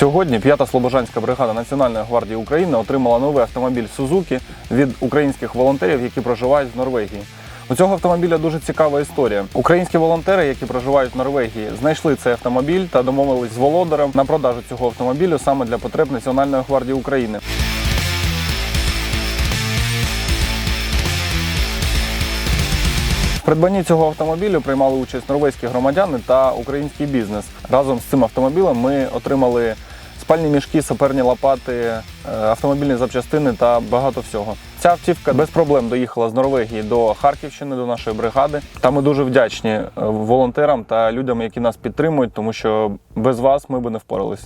Сьогодні 5-та Слобожанська бригада Національної гвардії України отримала новий автомобіль Сузуки від українських волонтерів, які проживають в Норвегії. У цього автомобіля дуже цікава історія. Українські волонтери, які проживають в Норвегії, знайшли цей автомобіль та домовились з володарем на продажу цього автомобілю саме для потреб Національної гвардії України. В придбанні цього автомобілю приймали участь норвезькі громадяни та український бізнес. Разом з цим автомобілем ми отримали спальні мішки, саперні лопати, е, автомобільні запчастини та багато всього. Ця автівка без проблем доїхала з Норвегії до Харківщини, до нашої бригади. Та ми дуже вдячні е, волонтерам та людям, які нас підтримують, тому що без вас ми би не впорались.